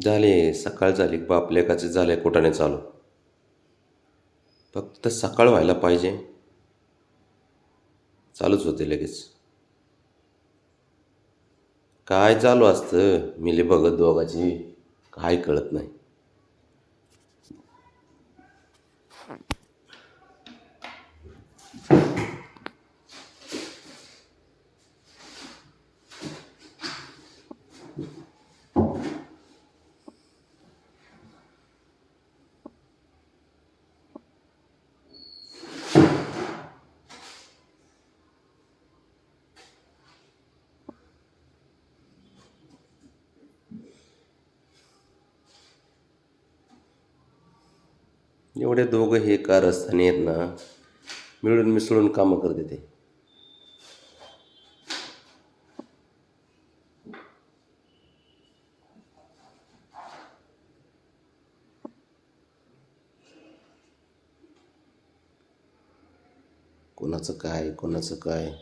झाले सकाळ झाली. बाप लेकाचे झाले कोटाने चालू? फक्त सकाळ व्हायला पाहिजे. चालूच होते लगेच. काय चालू असतं? मिली बघत दोघाची. काय कळत नाही. एवढे दोघं हे कारस्थानी आहेत ना मिळून मिसळून कामं करते ते. कोणाचं काय कोणाचं काय?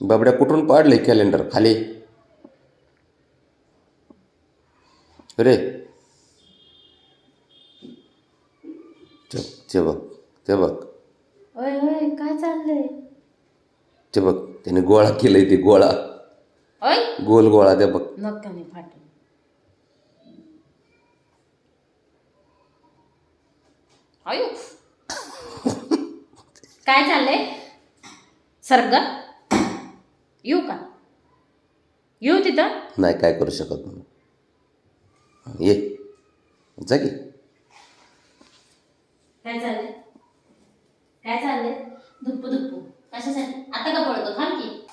बाबड्या कुठून पाडले कॅलेंडर खाली? रे ते ते बघ ते बघ. ओय ओय काय चाललंय? ते बघ त्याने गोळा केलाय ते गोळा. ओय. गोल गोळा ते बघ. नक्काने फाटून अयो काय चाललंय? सर्ग? येऊ का? येऊ तिथं? नाही काय करू शकत नाही. ये. जा की. काय चाललंय? काय चाललंय? धुप्पू धुप्पू. कशासाठी? आता का पळतो? थांब की.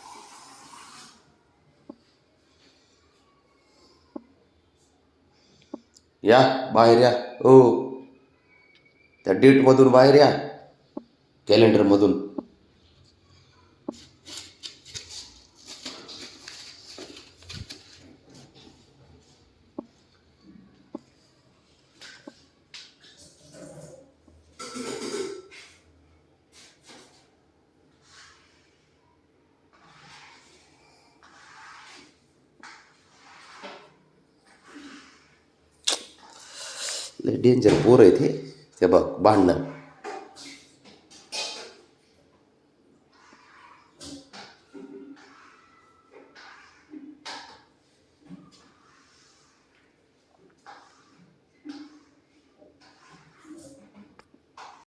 या बाहेर या. ओ त्या डेटमधून बाहेर या. कॅलेंडरमधून. डेंजर पोर आहे ते. ते बघ भांडणं.